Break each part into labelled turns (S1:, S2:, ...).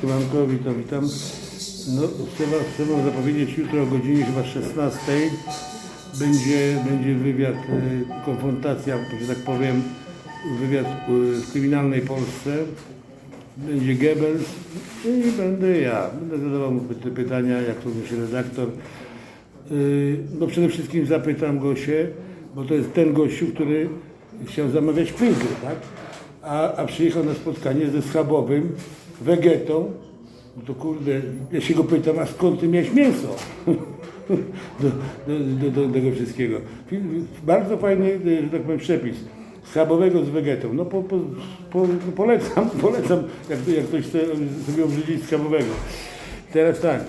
S1: Siemanko, witam, witam. No, trzeba, trzeba zapowiedzieć jutro o godzinie chyba 16 będzie, będzie wywiad, y, konfrontacja, że tak powiem, wywiad y, w kryminalnej Polsce. Będzie Goebbels i będę ja. Będę zadawał mu te pytania, jak to myśli redaktor. Y, No przede wszystkim zapytam go się, bo to jest ten gościu, który chciał zamawiać quizy, tak? A, a przyjechał na spotkanie ze schabowym, wegetą. No to kurde, ja się go pytam, a skąd ty miałeś mięso? do, do, do, do tego wszystkiego. Bardzo fajny, że tak powiem, przepis. Schabowego z wegetą. No po, po, po, polecam, polecam, jak, jak ktoś chce sobie obrzydzić schabowego. Teraz tak,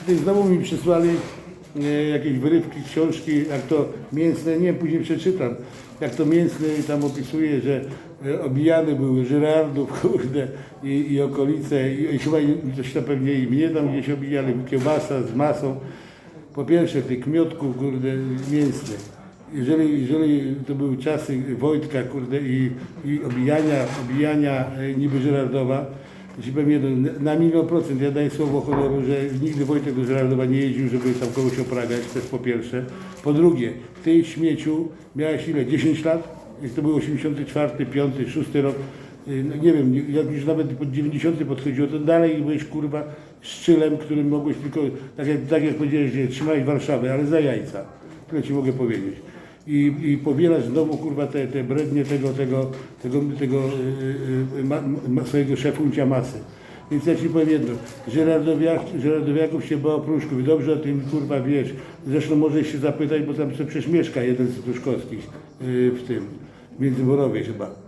S1: tutaj znowu mi przysłali e, jakieś wyrywki, książki, jak to mięsne, nie wiem, później przeczytam, jak to mięsne tam opisuje, że e, obijane były Żyrardów, kurde, i, i okolice, i, i chyba coś tam pewnie i mnie tam gdzieś obijali, kiełbasa z masą. Po pierwsze, tych kmiotków, kurde, mięsnych. Jeżeli, jeżeli to były czasy Wojtka, kurde, i, i obijania, obijania e, niby Żyrardowa, ci powiem jedno, na milion procent ja daję słowo honoru, że nigdy Wojtek do Żyrardowa nie jeździł, żeby tam kogoś opragać, to jest po pierwsze. Po drugie, ty śmieciu miałeś ile, 10 lat? To był 84, 5, 6 rok, y, no nie wiem, jak już nawet pod 90 podchodziło, to dalej byłeś kurwa szczylem, którym mogłeś tylko, tak jak, tak jak powiedziałeś, że trzymałeś Warszawę, ale za jajca. Tyle ci mogę powiedzieć. I, i powielasz znowu kurwa te, te brednie tego, tego, tego, tego yy, yy, ma, ma, swojego szefuncia masy. Więc ja ci powiem jedno, Żerardowiak, Żerardowiaków się bał pruszków, dobrze o tym kurwa wiesz. Zresztą możesz się zapytać, bo tam przecież mieszka jeden z Pruszkowskich yy, w tym, w Międzyborowie chyba.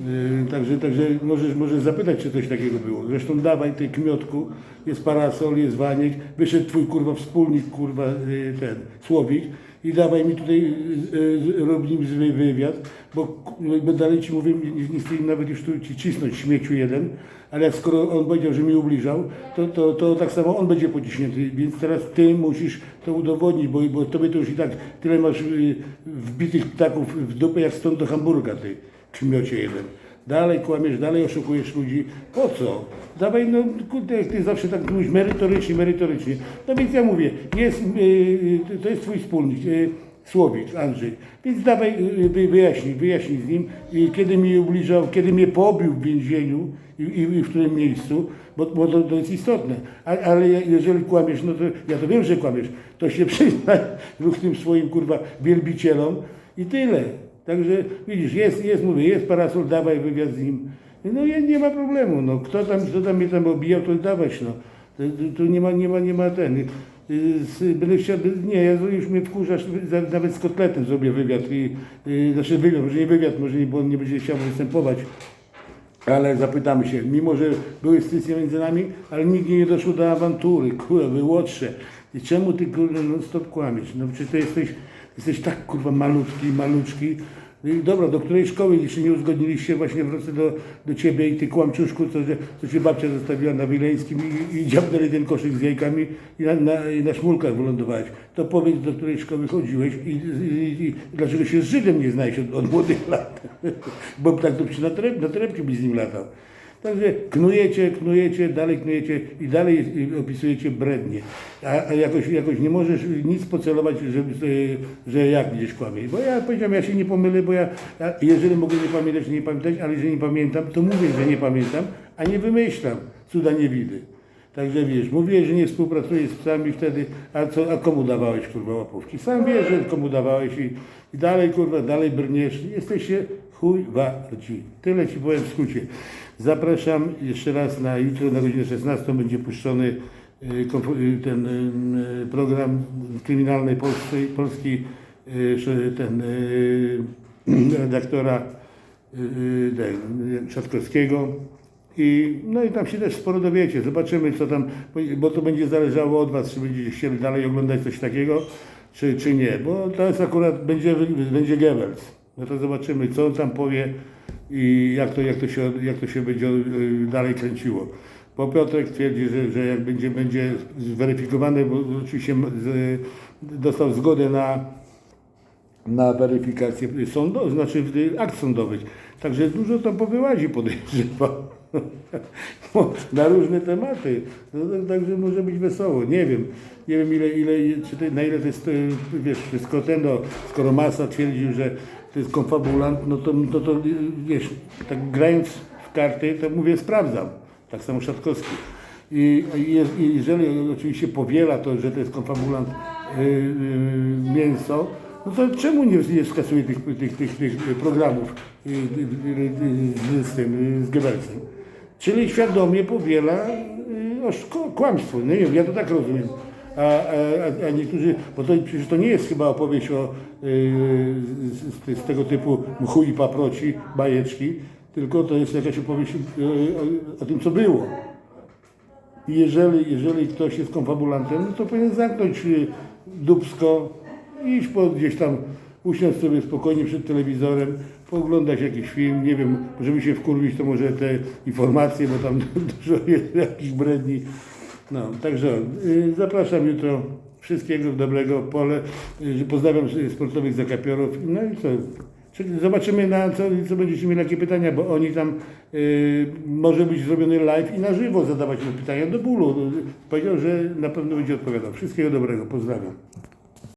S1: Yy, Także, także możesz, możesz zapytać, czy coś takiego było. Zresztą dawaj tej kmiotku, jest parasol, jest waniek, wyszedł twój kurwa wspólnik, kurwa yy, ten, Słowik. I dawaj mi tutaj yy, rob nim zły wywiad, bo k- bo dalej ci mówię, nie, nie chcę nawet już tu ci cisnąć śmieciu jeden, ale skoro on powiedział, że mi ubliżał, to, to, to tak samo on będzie pociśnięty, więc teraz ty musisz to udowodnić, bo, bo tobie to już i tak tyle masz yy, wbitych ptaków w dupę, jak stąd do Hamburga, ty kmiocie jeden. Dalej kłamiesz, dalej oszukujesz ludzi. Po co? Dawaj, no kurde, jak ty zawsze tak mówisz merytorycznie, merytorycznie. No więc ja mówię, jest, yy, to jest twój wspólnik, yy, Słowik, Andrzej. Więc dawaj, yy, wy- wyjaśnij, wyjaśnij z nim, kiedy mi ubliżał, kiedy mnie pobił w więzieniu i, i, i w którym miejscu, bo, bo to, to jest istotne. A, ale je- jeżeli kłamiesz, no to ja to wiem, że kłamiesz, to się przyznaj ruch tym swoim kurwa wielbicielom i tyle. Także widzisz, jest, jest, mówię, jest parasol, dawaj wywiad z nim. No ja, nie ma problemu, no kto tam, kto tam mnie tam obijał, to dawać, no. Tu, nie ma, nie ma, nie ma ten. Y, Będę chciał, nie, ja już mnie wkurzasz, za- nawet z kotletem zrobię wywiad. I, y, znaczy wywiad, może nie wywiad, może nie, bo on nie będzie chciał występować. Ale zapytamy się, mimo że były stycznie między nami, ale nigdy nie doszło do awantury, kurwa, wy łotrze. I czemu ty kurwa non stop kłamiesz? No czy ty jesteś, jesteś tak kurwa malutki, maluczki. I dobra, do której szkoły jeszcze nie uzgodniliście, właśnie wrócę do, do ciebie i ty kłamczuszku, co, co cię babcia zostawiła na Wileńskim i, i dziabnęli ten koszyk z jajkami i na, na, i na szmulkach wylądowałeś. To powiedz, do której szkoły chodziłeś i, i, i dlaczego się z Żydem nie znajdziesz od, od młodych lat. Bo tak to przy na, toreb, na torebki byś z nim latał. Także knujecie, knujecie, dalej knujecie i dalej opisujecie brednie. A, a jakoś, jakoś nie możesz nic pocelować, żeby, sobie- że jak gdzieś kłamie. Bo ja powiedziałem, ja się nie pomylę, bo ja, ja jeżeli mogę nie pamiętać, nie pamiętać, ale jeżeli nie pamiętam, to mówię, że nie pamiętam, a nie wymyślam. Cuda nie widy. Także wiesz, mówiłeś, że nie współpracujesz z psami wtedy, a, co, a komu dawałeś kurwa łapówki? Sam wiesz, że komu dawałeś i, i dalej kurwa, dalej brniesz. Jesteście chuj warci. Tyle ci powiem w skrócie. Zapraszam jeszcze raz na jutro na godzinę 16 będzie puszczony y, y, ten y, program kryminalnej polskiej, polski ten redaktora ten, Trzaskowskiego. I, no i tam się też sporo dowiecie. Zobaczymy, co tam, bo to będzie zależało od Was, czy będziecie chcieli dalej oglądać coś takiego, czy, czy nie. Bo jest akurat, będzie, będzie Goebbels. No to zobaczymy, co on tam powie i jak to, jak to, się, jak to się będzie y, dalej kręciło. Bo Piotrek twierdzi, że, że jak będzie, będzie zweryfikowane, bo oczywiście z, dostał zgodę na na weryfikację sądową, znaczy akt sądowych. Także dużo tam powyłazi podejrzewam. na różne tematy. No, to, także może być wesoło. Nie wiem. Nie wiem ile, ile, czy to, na ile to jest, e, wiesz, ten, no, skoro Massa twierdził, że to jest konfabulant, no to, to, to wiesz, tak grając w karty, to mówię, sprawdzam. Tak samo Szatkowski. I, i, jeżeli oczywiście powiela to, że to jest konfabulant y, y, mięso, no to czemu nie, nie skasuje tych, tych, tych, tych programów y, y, y, y, z tym, y, z Goebbelsem? Czyli świadomie powiela y, oszko- kłamstwo. No nie wiem, ja to tak rozumiem. A, a, a niektórzy, bo to przecież to nie jest chyba opowieść o, y, z, z, tego typu mchu i paproci, bajeczki, tylko to jest jakaś opowieść y, o, o tym, co było. I jeżeli, jeżeli ktoś jest konfabulantem, no to powinien zamknąć y, dubsko, iść po gdzieś tam, usiąść sobie spokojnie przed telewizorem, pooglądać jakiś film, nie wiem, żeby się wkurwić, to może te informacje, bo tam dużo jest jakichś bredni. No, także y, zapraszam jutro. Wszystkiego dobrego, pole. Y, pozdrawiam sportowych zakapiorów. No i co? Zobaczymy, na co, co będziecie mieli jakie pytania, bo oni tam y, może być zrobiony live i na żywo zadawać mu pytania do bólu. Powiedział, że na pewno będzie odpowiadał. Wszystkiego dobrego, pozdrawiam.